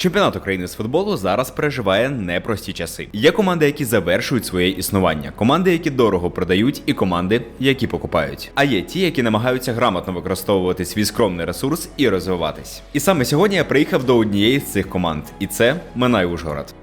Чемпіонат України з футболу зараз переживає непрості часи. Є команди, які завершують своє існування, команди, які дорого продають, і команди, які покупають. А є ті, які намагаються грамотно використовувати свій скромний ресурс і розвиватись. І саме сьогодні я приїхав до однієї з цих команд, і це Минай Ужгород.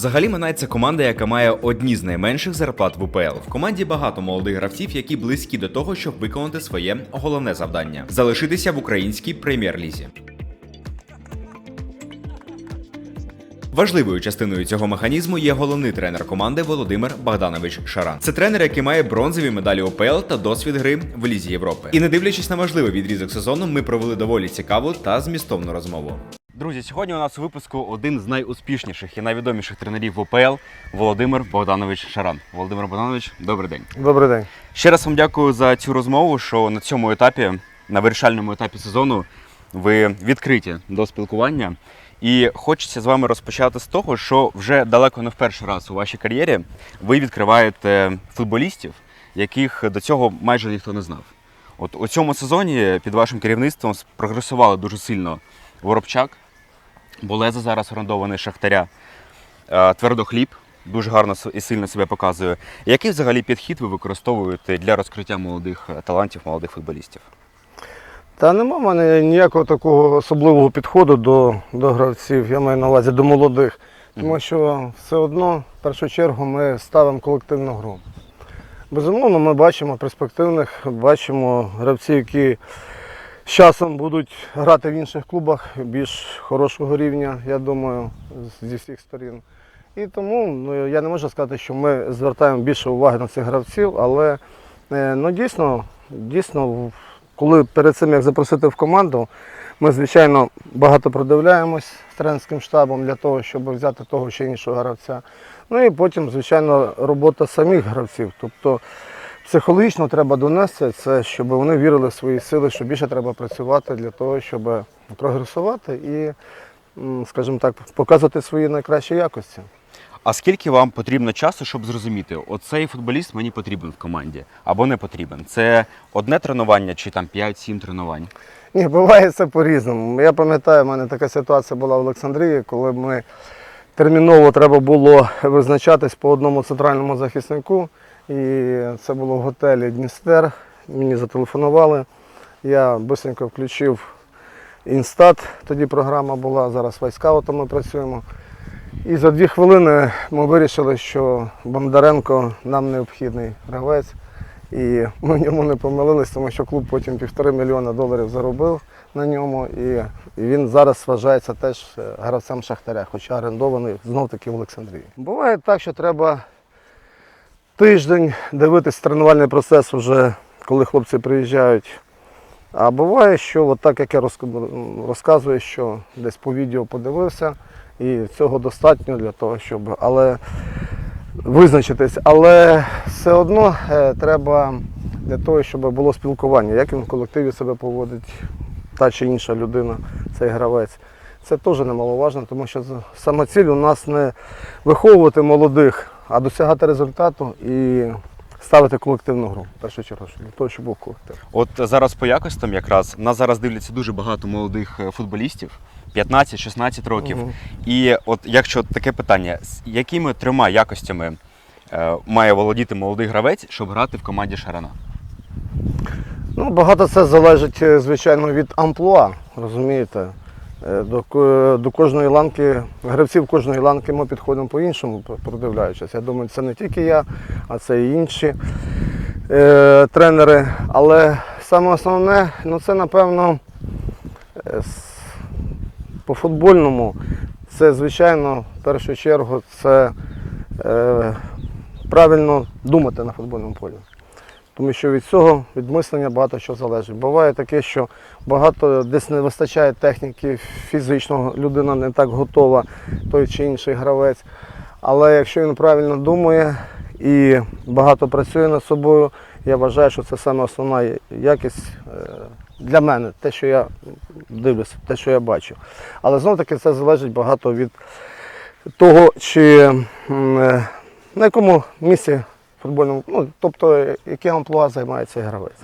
Взагалі Минай це команда, яка має одні з найменших зарплат в УПЛ. В команді багато молодих гравців, які близькі до того, щоб виконати своє головне завдання залишитися в українській прем'єр-лізі. Важливою частиною цього механізму є головний тренер команди Володимир Богданович Шаран. Це тренер, який має бронзові медалі УПЛ та досвід гри в Лізі Європи. І не дивлячись на важливий відрізок сезону, ми провели доволі цікаву та змістовну розмову. Друзі, сьогодні у нас у випуску один з найуспішніших і найвідоміших тренерів в УПЛ Володимир Богданович Шаран. Володимир Богданович, добрий день. Добрий день. Ще раз вам дякую за цю розмову, що на цьому етапі, на вирішальному етапі сезону, ви відкриті до спілкування. І хочеться з вами розпочати з того, що вже далеко не в перший раз у вашій кар'єрі ви відкриваєте футболістів, яких до цього майже ніхто не знав. От у цьому сезоні під вашим керівництвом прогресували дуже сильно Воробчак, Болеза зараз орендований Шахтаря, е, Твердохліб дуже гарно і сильно себе показує. Який взагалі підхід ви використовуєте для розкриття молодих е, талантів, молодих футболістів? Та нема в мене ніякого такого особливого підходу до, до гравців, я маю на увазі до молодих. Тому що все одно, в першу чергу, ми ставимо колективну гру. Безумовно, ми бачимо перспективних, бачимо гравців, які з часом будуть грати в інших клубах більш хорошого рівня, я думаю, зі всіх сторін. І тому ну, я не можу сказати, що ми звертаємо більше уваги на цих гравців, але е, ну, дійсно, дійсно, коли перед цим як запросити в команду, ми, звичайно, багато продивляємось з тренерським штабом для того, щоб взяти того чи іншого гравця. Ну і потім, звичайно, робота самих гравців. Тобто психологічно треба донести це, щоб вони вірили в свої сили, що більше треба працювати для того, щоб прогресувати і, скажімо так, показувати свої найкращі якості. А скільки вам потрібно часу, щоб зрозуміти, оцей футболіст мені потрібен в команді або не потрібен? Це одне тренування чи там 5-7 тренувань? Ні, буває це по-різному. Я пам'ятаю, в мене така ситуація була в Олександрії, коли ми терміново треба було визначатись по одному центральному захиснику. І це було в готелі Дністер. Мені зателефонували. Я швидко включив інстат, тоді програма була, зараз вайскаутом ми працюємо. І за дві хвилини ми вирішили, що Бондаренко нам необхідний гравець. І ми в ньому не помилились, тому що клуб потім півтори мільйона доларів заробив на ньому. І, він зараз вважається теж гравцем Шахтаря, хоча орендований знов таки в Олександрії. Буває так, що треба тиждень дивитись тренувальний процес вже, коли хлопці приїжджають. А буває, що от так як я розк- розказую, що десь по відео подивився, і цього достатньо для того, щоб. Але визначитись, але все одно е, треба для того, щоб було спілкування, як він в колективі себе поводить, та чи інша людина, цей гравець. Це теж немаловажно, тому що з- сама ціль у нас не виховувати молодих, а досягати результату і ставити колективну гру. В першу чергу, для того, щоб був колектив. От зараз по якостям якраз нас зараз дивляться дуже багато молодих е, футболістів, 15-16 років. Мгм. І от якщо таке питання, з якими трьома якостями е, має володіти молодий гравець, щоб грати в команді Шарана? Ну, багато це залежить, е, звичайно, від амплуа, розумієте. Е, До, до кожної ланки, гравців кожної ланки ми підходимо по-іншому, продивляючись. Я думаю, це не тільки я, а це і інші е, тренери. Але саме основне, ну це напевно е, по футбольному, це, звичайно, в першу чергу, це е, правильно думати на футбольному полі. Тому що від цього, від мислення багато що залежить. Буває таке, що багато десь не вистачає техніки фізично, людина не так готова, той чи інший гравець. Але якщо він правильно думає і багато працює над собою, я вважаю, що це саме основна якість е, для мене, те, що я дивлюся, те, що я бачу. Але знову таки це залежить багато від того, чи е, на якому місці футбольному, ну, тобто, яким амплуа займається гравець.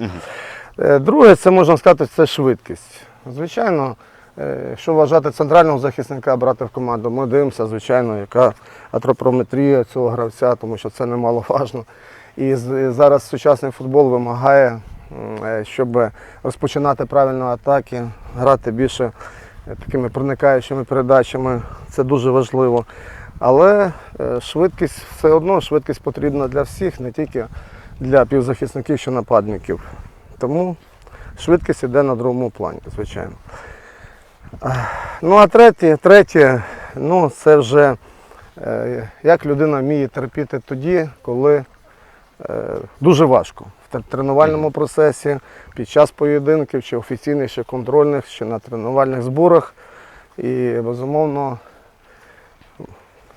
Е, Друге, це можна сказати, це швидкість. Звичайно, е, якщо вважати центрального захисника брати в команду, ми дивимося, звичайно, яка атропометрія цього гравця, тому що це немаловажно. І зараз сучасний футбол вимагає, е, щоб розпочинати правильно атаки, грати більше такими проникаючими передачами. Це дуже важливо. Але е, швидкість все одно швидкість потрібна для всіх, не тільки для півзахисників чи нападників. Тому швидкість йде на другому плані, звичайно. Ну а третє, третє ну, це вже е, як людина вміє терпіти тоді, коли е, дуже важко. В тренувальному процесі, під час поєдинків, чи офіційних, чи контрольних, чи на тренувальних зборах. І безумовно,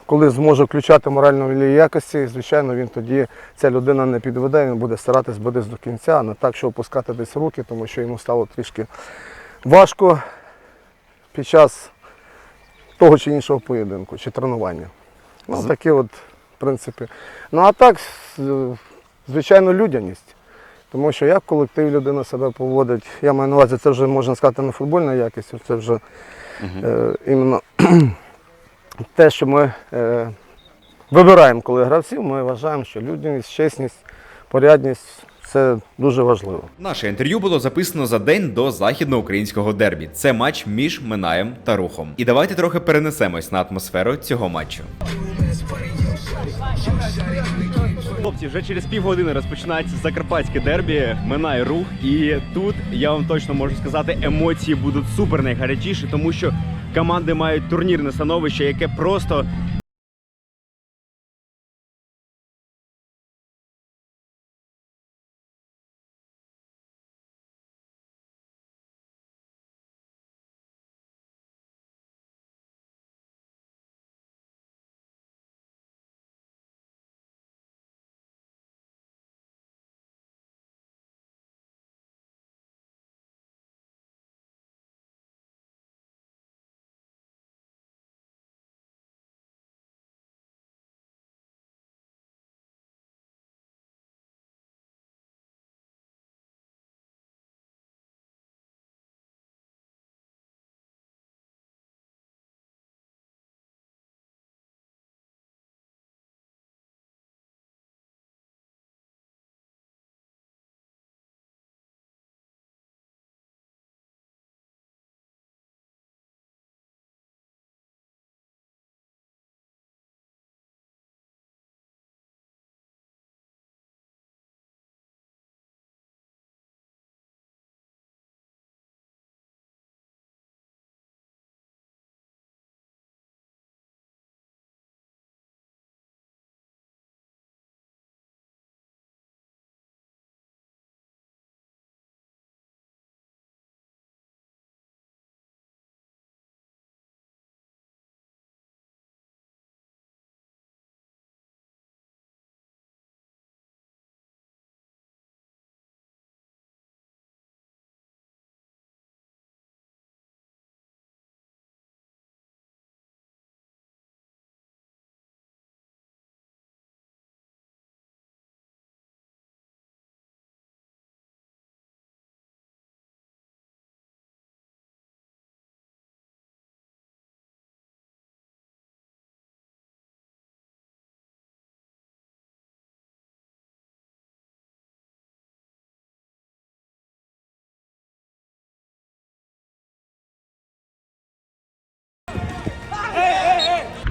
коли зможе включати моральну якості, звичайно, він тоді ця людина не підведе, він буде старатись битись до кінця, а не так, що опускати десь руки, тому що йому стало трішки важко під час того чи іншого поєдинку чи тренування. Ну, такі от, в принципі. Ну а так, звичайно, людяність. Тому що як в колективі людина себе поводить, я маю на увазі, це вже можна сказати не футбольна якість, це вже Мгм. е, іменно те, що ми е, вибираємо, коли гравців, ми вважаємо, що людяність, чесність, порядність це дуже важливо. Наше інтерв'ю було записано за день до західноукраїнського дербі. Це матч між Минаєм та Рухом. І давайте трохи перенесемось на атмосферу цього матчу. Хлопці, вже через півгодини розпочинається закарпатське дербі, минає рух. І тут я вам точно можу сказати, емоції будуть супер найгарячіші, тому що команди мають турнірне становище, яке просто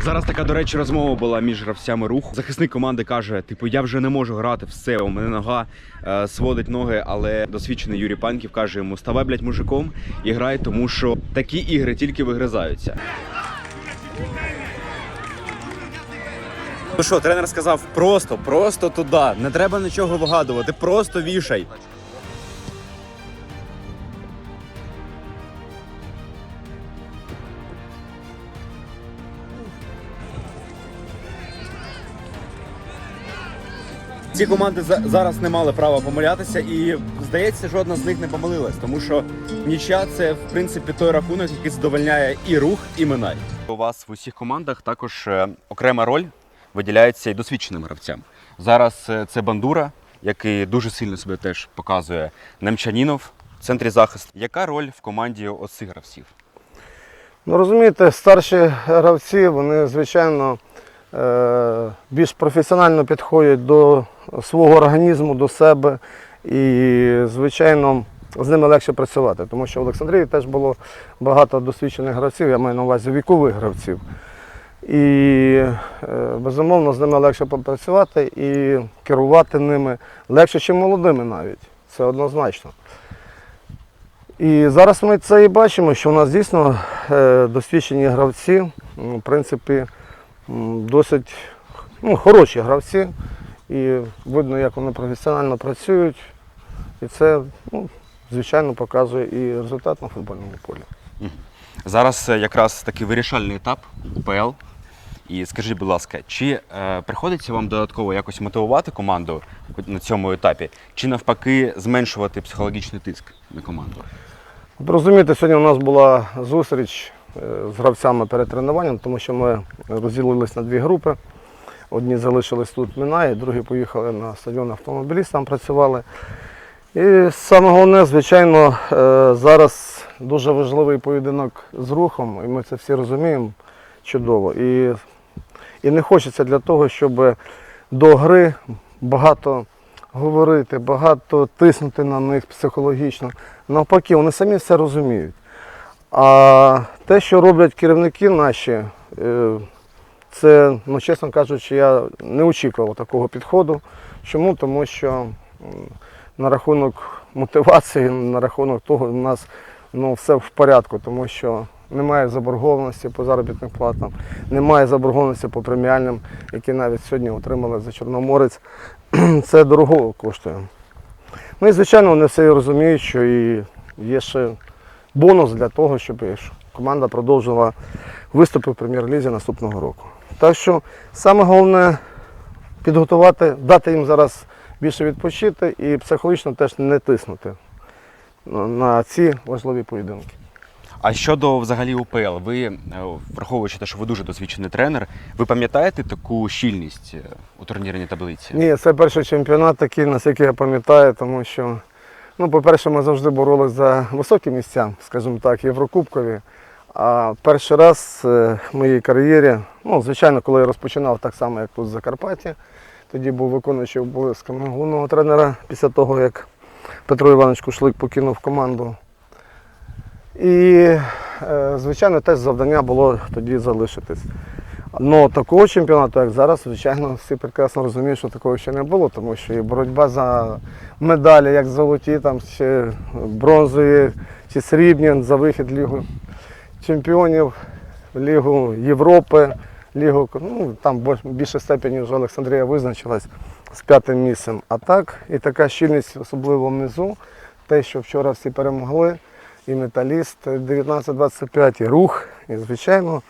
Зараз така, до речі, розмова була між гравцями руху. Захисник команди каже: типу, я вже не можу грати, все, у мене нога е, сводить ноги, але досвідчений Юрій Панків каже йому: ставай, блядь, мужиком і грай, тому що такі ігри тільки вигризаються. Ну що, тренер сказав просто, просто туди. Не треба нічого вигадувати, просто вішай. Ці команди зараз не мали права помилятися, і здається, жодна з них не помилилась, тому що нічия це в принципі той рахунок, який задовольняє і рух, і минай. У вас в усіх командах також е, окрема роль виділяється і досвідченим гравцям. Зараз е, це Бандура, який дуже сильно себе теж показує. Немчанінов в центрі захисту. Яка роль в команді оцих гравців? Ну розумієте, старші гравці, вони, звичайно, більш професіонально підходять до свого організму, до себе. І, звичайно, з ними легше працювати, тому що в Олександрії теж було багато досвідчених гравців, я маю на увазі вікових гравців. І е, безумовно з ними легше попрацювати і керувати ними легше, ніж молодими навіть. Це однозначно. І зараз ми це і бачимо, що у нас дійсно е, досвідчені гравці, в принципі, досить ну, хороші гравці. І видно, як вони професіонально працюють. І це, ну, звичайно, показує і результат на футбольному полі. Зараз е, якраз такий вирішальний етап УПЛ. І скажіть, будь ласка, чи е, приходиться вам додатково якось мотивувати команду на цьому етапі, чи навпаки зменшувати психологічний тиск на команду? Розумієте, сьогодні у нас була зустріч з гравцями перед тренуванням, тому що ми розділились на дві групи. Одні залишились тут в Мінаї, другі поїхали на стадіон автомобіліст, там працювали. І саме головне, звичайно, е, зараз дуже важливий поєдинок з рухом, і ми це всі розуміємо чудово. І, і не хочеться для того, щоб до гри багато говорити, багато тиснути на них психологічно. Навпаки, вони самі все розуміють. А те, що роблять керівники наші, е, це, ну, чесно кажучи, я не очікував такого підходу. Чому? Тому що на рахунок мотивації, на рахунок того, у нас ну, все в порядку, тому що немає заборгованості по заробітним платам, немає заборгованості по преміальним, які навіть сьогодні отримали за Чорноморець. Це дорого коштує. Ну і звичайно, вони все розуміють, що і є ще бонус для того, щоб команда продовжила виступи в прем'єр-лізі наступного року. Так що саме головне підготувати, дати їм зараз більше відпочити і психологічно теж не тиснути на- ці важливі поєдинки. А щодо взагалі УПЛ, ви е, враховуючи те, що ви дуже досвідчений тренер, ви пам'ятаєте таку щільність е, у турнірній таблиці? Ні, це перший чемпіонат такий, наскільки я пам'ятаю, тому що, ну, по-перше, ми завжди боролися за високі місця, скажімо так, єврокубкові. А перший раз е, в моїй кар'єрі, ну, звичайно, коли я розпочинав так само, як тут в Закарпатті, тоді був виконуючий обов'язками головного тренера після того, як Петро Іванович Кушлик покинув команду. І, е, звичайно, теж завдання було тоді залишитись. Ну, такого чемпіонату, як зараз, звичайно, всі прекрасно розуміють, що такого ще не було, тому що і боротьба за медалі, як золоті, там, чи бронзові, чи срібні за вихід Лігу чемпіонів, Лігу Європи, Лігу, ну, там в більшій степені вже Олександрія визначилась з п'ятим місцем. А так, і така щільність, особливо внизу, те, що вчора всі перемогли, і металіст 19-25, і рух, і звичайно.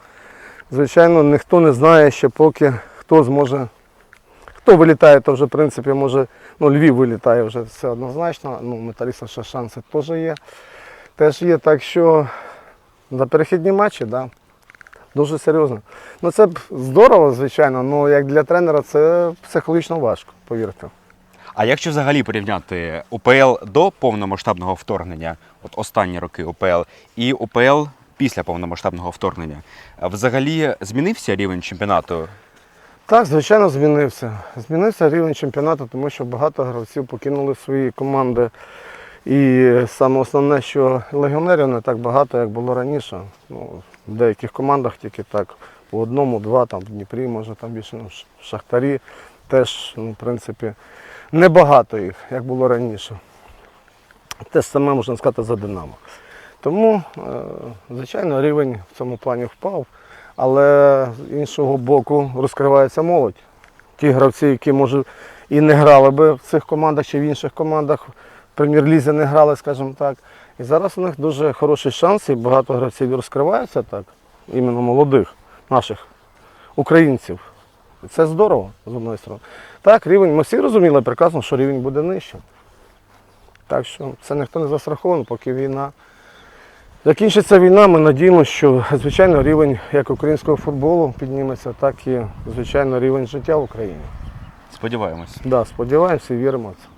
Звичайно, ніхто не знає ще поки, хто зможе. Хто вилітає, то вже, в принципі, може, ну, Львів вилітає вже все однозначно. Ну, металіста ще шанси теж є. Теж є, так що за перехідні матчі. Да, дуже серйозно. Ну це здорово, звичайно, але як для тренера це психологічно важко, повірте. А якщо взагалі порівняти УПЛ до повномасштабного вторгнення, от останні роки УПЛ, і УПЛ після повномасштабного вторгнення, взагалі змінився рівень чемпіонату? Так, звичайно, змінився. Змінився рівень чемпіонату, тому що багато гравців покинули свої команди. І саме основне, що легіонерів не так багато, як було раніше. Ну, в деяких командах тільки так по одному, два, там в Дніпрі, може там більше ну, в Шахтарі. Теж, ну, в принципі, небагато їх, як було раніше. Те ж саме можна сказати за Динамо. Тому, е, звичайно, рівень в цьому плані впав. Але з іншого боку розкривається молодь. Ті гравці, які може і не грали би в цих командах чи в інших командах, в прем'єр-лізі не грали, скажімо так. І зараз у них дуже хороший шанс, і багато гравців розкриваються так, іменно молодих наших українців. Це здорово, з одної сторони. Так, рівень, ми всі розуміли прекрасно, що рівень буде нижчим. Так що це ніхто не застрахований, поки війна. Закінчиться війна, ми надіємося, що звичайно рівень як українського футболу підніметься, так і звичайно рівень життя в Україні. Сподіваємось. Да, сподіваємося і віримо в це.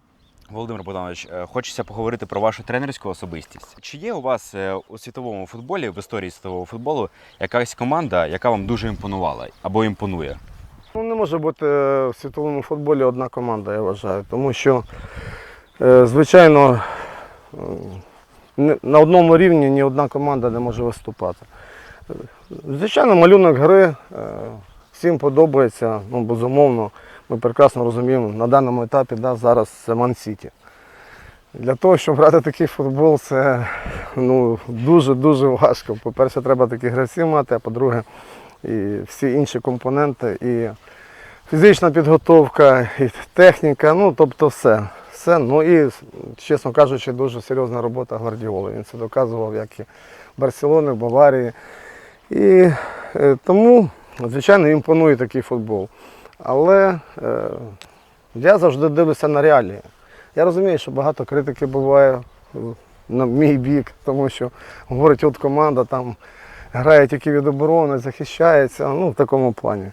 Володимир Богданович, е, хочеться поговорити про вашу тренерську особистість. Чи є у вас е, у світовому футболі, в історії світового футболу, якась команда, яка вам дуже імпонувала або імпонує? Ну, не може бути е, в світовому футболі одна команда, я вважаю. Тому що, звичайно, на одному рівні ні одна команда не може виступати. Звичайно, малюнок гри е, всім подобається, ну, безумовно. Ми прекрасно розуміємо, на даному етапі да, зараз це Ман-Сіті. Для того, щоб грати такий футбол, це ну, дуже-дуже важко. По-перше, треба такі гравців мати, а по-друге, і всі інші компоненти, і фізична підготовка, і техніка, ну тобто все. Все. Ну і, чесно кажучи, дуже серйозна робота Гвардіоли. Він це доказував, як і в Барселоні, Баварії. І е, тому, звичайно, імпонує такий футбол. Але е, я завжди дивлюся на реалії. Я розумію, що багато критики буває на мій бік, тому що говорить, от команда там грає тільки від оборони, захищається, ну в такому плані.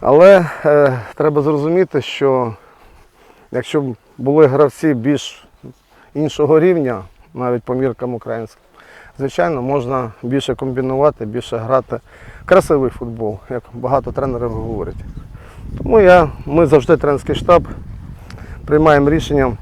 Але е, треба зрозуміти, що якщо б були гравці більш іншого рівня, навіть по міркам українським, звичайно, можна більше комбінувати, більше грати красивий футбол, як багато тренерів говорять. Тому я, ми завжди тренерський штаб приймаємо рішення,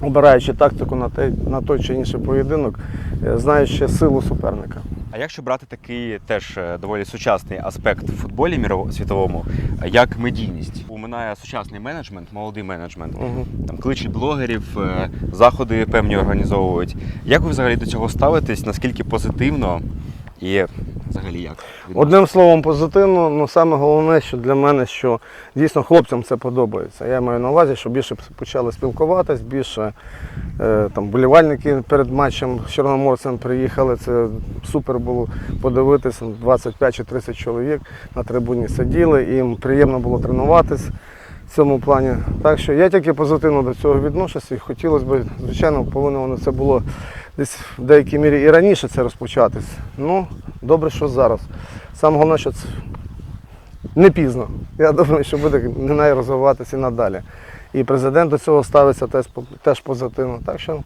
обираючи тактику на той, на той чи інший поєдинок, е, знаючи силу суперника. А якщо брати такий теж е, доволі сучасний аспект в футболі світовому, як медійність, уминає сучасний менеджмент, молодий менеджмент, угу. там кличуть блогерів, е, заходи певні організовують. Як ви взагалі до цього ставитесь? Наскільки позитивно і взагалі як? Одним словом, позитивно, ну саме головне, що для мене, що дійсно хлопцям це подобається. Я маю на увазі, що більше почали спілкуватись, більше е, там болівальники перед матчем з Чорноморцем приїхали. Це супер було подивитися. 25 чи 30 чоловік на трибуні сиділи, їм приємно було тренуватись в цьому плані. Так що я тільки позитивно до цього відношуся і хотілося б, звичайно, повинно воно це було десь в деякій мірі і раніше це розпочатись. Ну, добре, що зараз. Саме головне, що це не пізно. Я думаю, що буде не розвиватися і надалі. І президент до цього ставиться теж, позитивно. Так що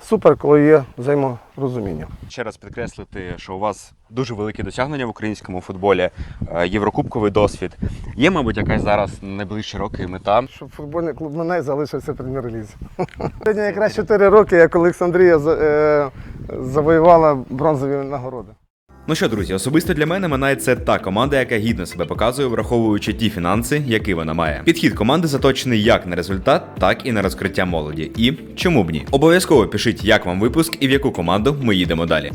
супер, коли є взаєморозуміння. Ще раз підкреслити, що у вас дуже великі досягнення в українському футболі, е, єврокубковий досвід. Є, мабуть, якась зараз найближчі роки мета. Щоб футбольний клуб мене залишився прем'єр-лізі. Сьогодні якраз 4 роки, як Олександрія е, завоювала бронзові нагороди. Ну що, друзі, особисто для мене Минай це та команда, яка гідно себе показує, враховуючи ті фінанси, які вона має. Підхід команди заточений як на результат, так і на розкриття молоді. І чому б ні? Обов'язково пишіть, як вам випуск і в яку команду ми їдемо далі.